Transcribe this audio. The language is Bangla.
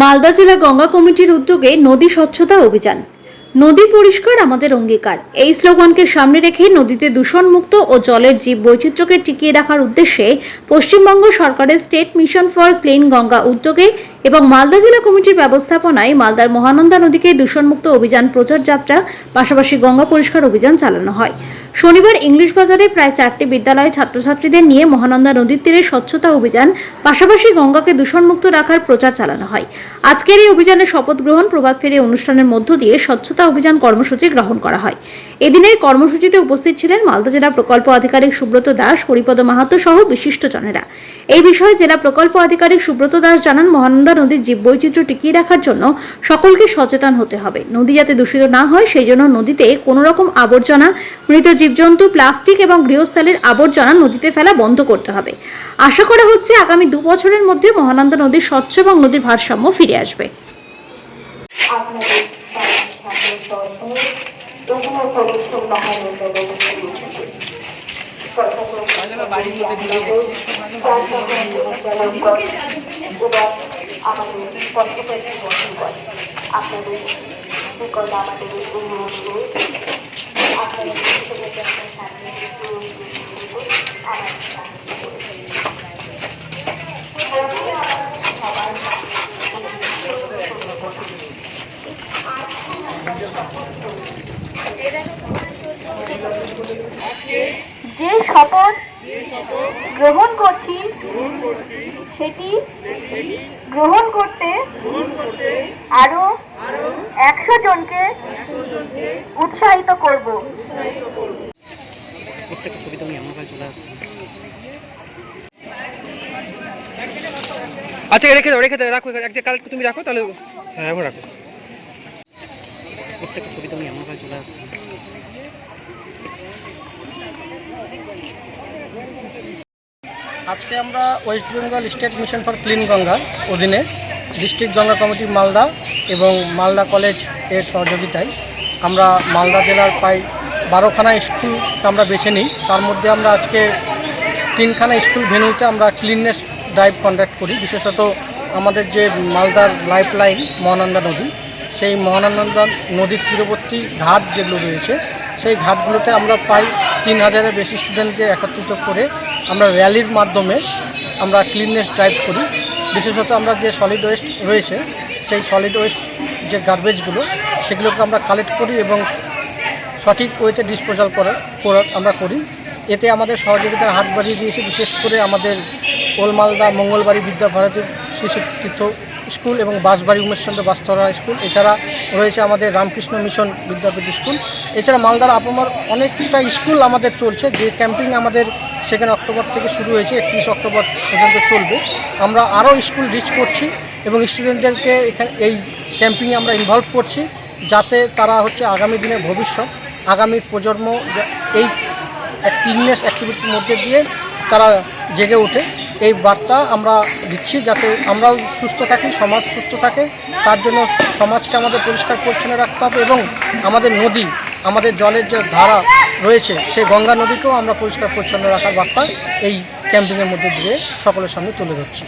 মালদা জেলা গঙ্গা কমিটির উদ্যোগে নদী স্বচ্ছতা অভিযান। নদী পরিষ্কার আমাদের অঙ্গীকার। এই স্লোগানকে সামনে রেখে নদীতে দূষণমুক্ত ও জলের জীব বৈচিত্র্যকে টিকিয়ে রাখার উদ্দেশ্যে পশ্চিমবঙ্গ সরকারের state mission for clean Ganga উদ্যোগে এবং মালদা জেলা কমিটির ব্যবস্থাপনায় মালদার মহানন্দা নদীকে দূষণমুক্ত অভিযান, প্রচার যাত্রা, পাশাপাশি গঙ্গা পরিষ্কার অভিযান চালানো হয়। শনিবার ইংলিশ বাজারে প্রায় চারটি বিদ্যালয়ে ছাত্রছাত্রীদের নিয়ে মহানন্দা নদীর তীরে স্বচ্ছতা অভিযান, পাশাপাশি গঙ্গাকে দূষণমুক্ত রাখার প্রচার চালানো হয়। আজকের এই অভিযানে শপথ গ্রহণ, প্রভাত ফেরি অনুষ্ঠানের মধ্য দিয়ে স্বচ্ছতা অভিযান কর্মসূচি গ্রহণ করা হয়। এদিনের কর্মসূচিতে উপস্থিত ছিলেন মালদা জেলা প্রকল্প আধিকারিক সুব্রত দাস, হরিপদ মাহাতো সহ বিশিষ্টজনেরা। এই বিষয়ে জেলা প্রকল্প আধিকারিক সুব্রত দাস জানান, মহানন্দা নদীর জীববৈচিত্র্য টিকিয়ে রাখার জন্য সকলকে সচেতন হতে হবে। নদী যাতে দূষিত না হয় সেই জন্য নদীতে কোনো রকম আবর্জনা, মৃত জীবজন্তু, প্লাস্টিক এবং গৃহস্থালীর আবর্জনা নদীতে ফেলা বন্ধ করতে হবে। আশা করা হচ্ছে আগামী দু বছরের মধ্যে মহানন্দা নদীর স্বচ্ছ এবং নদীর ভারসাম্য ফিরে আসবে। আপনাদের সামনে আমাদের পথপ্রার্থী বন্ধুগণ আপনাদের নিকট আমাদের অনুরোধ রয়েছে আপনারা আপনার সামনে যে শপথ গ্রহণ করছি সেটি গ্রহণ করতে আরও একশো জনকে উৎসাহিত করব। প্রত্যেকটা ছবি তুমি আমার কাছে চলে আসছে। আচ্ছা রেখে দাও রেখে দাও রাখো একটা কালেক্ট তুমি রাখো তাহলে হ্যাঁ রাখো। প্রত্যেকটা ছবি তুমি আমার কাছে চলে আসছে। আজকে আমরা West Bengal state mission for clean Ganga অধীনে ডিস্ট্রিক্ট গঙ্গা কমিটি মালদা এবং মালদা কলেজের সহযোগিতায় আমরা মালদা জেলার প্রায় বারোখানা স্কুল আমরা বেছে নিই। তার মধ্যে আমরা আজকে তিনখানা স্কুল ভেন্যুতে আমরা ক্লিননেস ড্রাইভ কন্ডাক্ট করি। বিশেষত আমাদের যে মালদার লাইফ লাইন মহানন্দা নদী, সেই মহানন্দা নদীর তীরবর্তী ঘাট যেগুলো রয়েছে, সেই ঘাটগুলোতে আমরা প্রায় তিন হাজারের বেশি স্টুডেন্টকে একত্রিত করে আমরা র্যালির মাধ্যমে আমরা ক্লিননেস ড্রাইভ করি। বিশেষত আমরা যে সলিড ওয়েস্ট রয়েছে, সেই সলিড ওয়েস্ট যে গার্বেজগুলো সেগুলোকে আমরা কালেক্ট করি এবং সঠিক ওয়েতে ডিসপোজাল করার আমরা করি। এতে আমাদের সহযোগিতার হাত বাড়িয়ে দিয়েছে। বিশেষ করে আমাদের ওলমালদা মঙ্গলবাড়ি বিদ্যাভারতীর শিশু তীর্থ স্কুল এবং বাঁশবাড়ি উমেশচন্দ্র বাস্তরা স্কুল। এছাড়া রয়েছে আমাদের রামকৃষ্ণ মিশন বিদ্যাপীঠ স্কুল। এছাড়া মালদার আপামার অনেকটা স্কুল আমাদের চলছে। যে ক্যাম্পিং আমাদের সেখানে অক্টোবর থেকে শুরু হয়েছে, একত্রিশ অক্টোবর পর্যন্ত চলবে। আমরা আরও স্কুল রিচ করছি এবং স্টুডেন্টদেরকে এখানে এই ক্যাম্পিংয়ে আমরা ইনভলভ করছি যাতে তারা হচ্ছে আগামী দিনের ভবিষ্যৎ, আগামী প্রজন্ম, এই ক্লিননেস অ্যাক্টিভিটির মধ্যে দিয়ে তারা জেগে ওঠে। এই বার্তা আমরা দিচ্ছি যাতে আমরাও সুস্থ থাকি, সমাজ সুস্থ থাকে। তার জন্য সমাজকে আমাদের পরিষ্কার পরিচ্ছন্ন রাখতে হবে এবং আমাদের নদী, আমাদের জলের যে ধারা রয়েছে, সেই গঙ্গা নদীকেও আমরা পরিষ্কার পরিচ্ছন্ন রাখার বার্তা এই ক্যাম্পিংয়ের মধ্যে দিয়ে সকলের সামনে তুলে ধরছি।